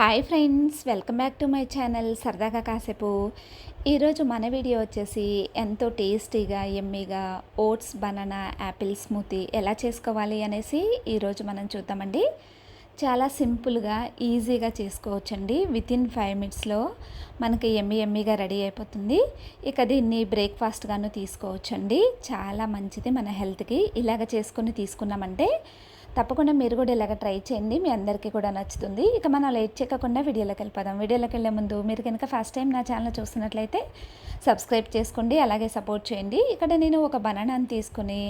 Hi friends welcome back to my channel సరదాగా కాసేపు ఈరోజు మన వీడియో వచ్చేసి ఎంతో టేస్టీగా ఎమ్మీగా ఓట్స్ బనానా యాపిల్ స్మూతీ ఎలా చేసుకోవాలి అనేసి ఈరోజు మనం చూద్దామండి. చాలా సింపుల్గా ఈజీగా చేసుకోవచ్చండి. విత్ ఇన్ ఫైవ్ మినిట్స్లో మనకి ఎమ్మి ఎమ్మిగా రెడీ అయిపోతుంది. ఇక దీన్ని బ్రేక్ఫాస్ట్గాను తీసుకోవచ్చండి. చాలా మంచిది మన హెల్త్కి ఇలాగ చేసుకొని తీసుకున్నామంటే తప్పకుండా మీరు కూడా ఇలాగ ట్రై చేయండి. మీ అందరికీ కూడా నచ్చుతుంది. ఇక మనం లేట్ చేయకుండా వీడియోలోకి వెళ్ళిపోదాం. వీడియోలోకి వెళ్ళే ముందు మీరు కనుక ఫస్ట్ టైం నా ఛానల్ చూస్తున్నట్లయితే సబ్స్క్రైబ్ చేసుకోండి. అలాగే సపోర్ట్ చేయండి. ఇక్కడ నేను ఒక బనానాని తీసుకుని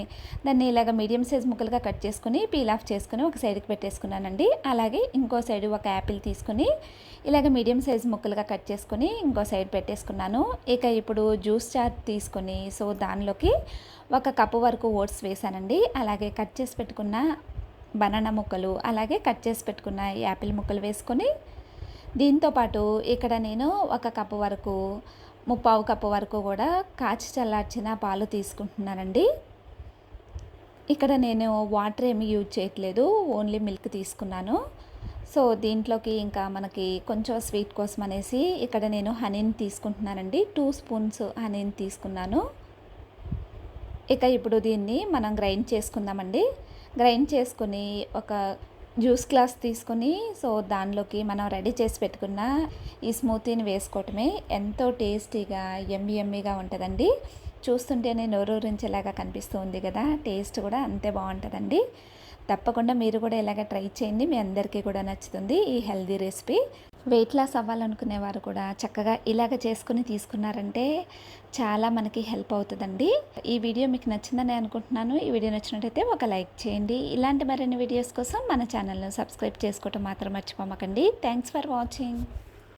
దాన్ని ఇలాగ మీడియం సైజ్ ముక్కలుగా కట్ చేసుకుని పీల్ ఆఫ్ చేసుకుని ఒక సైడ్కి పెట్టేసుకున్నానండి. అలాగే ఇంకో సైడ్ ఒక యాపిల్ తీసుకుని ఇలాగ మీడియం సైజ్ ముక్కలుగా కట్ చేసుకుని ఇంకో సైడ్ పెట్టేసుకున్నాను. ఇక ఇప్పుడు జ్యూస్ చార్ తీసుకొని సో దానిలోకి ఒక కప్పు వరకు ఓట్స్ వేసానండి అలాగే కట్ చేసి పెట్టుకున్న బనానా ముక్కలు అలాగే కట్ చేసి పెట్టుకున్న యాపిల్ ముక్కలు వేసుకొని దీంతోపాటు ఇక్కడ నేను ఒక కప్పు వరకు ముప్పావు కప్పు వరకు కూడా కాచి చల్లార్చిన పాలు తీసుకుంటున్నానండి. ఇక్కడ నేను వాటర్ ఏమి యూజ్ చేయట్లేదు ఓన్లీ మిల్క్ తీసుకున్నాను. సో దీంట్లోకి ఇంకా మనకి కొంచెం స్వీట్ కోసం అనేసి ఇక్కడ నేను హనీని తీసుకుంటున్నానండి. టూ స్పూన్స్ హనీని తీసుకున్నాను. ఇక ఇప్పుడు దీన్ని మనం గ్రైండ్ చేసుకుందామండి. గ్రైండ్ చేసుకుని ఒక జ్యూస్ గ్లాస్ తీసుకొని సో దానిలోకి మనం రెడీ చేసి పెట్టుకున్న ఈ స్మూతీని వేసుకోవటమే ఎంతో టేస్టీగా ఎమ్మి ఎమ్మిగా ఉంటుందండి. చూస్తుంటేనే నోరూరించేలాగా కనిపిస్తుంది కదా టేస్ట్ కూడా అంతే బాగుంటుందండి. తప్పకుండా మీరు కూడా ఇలాగ ట్రై చేయండి మీ అందరికీ కూడా నచ్చుతుంది ఈ హెల్దీ రెసిపీ. వెయిట్ లాస్ అవ్వాలనుకునే వారు కూడా చక్కగా ఇలాగ చేసుకుని తీసుకున్నారంటే చాలా మనకి హెల్ప్ అవుతుందండి. ఈ వీడియో మీకు నచ్చిందని అనుకుంటున్నాను. ఈ వీడియో నచ్చినట్టయితే ఒక లైక్ చేయండి. ఇలాంటి మరిన్ని వీడియోస్ కోసం మన ఛానల్ను సబ్స్క్రైబ్ చేసుకోవటం మాత్రం మర్చిపోమకండి. Thanks for watching.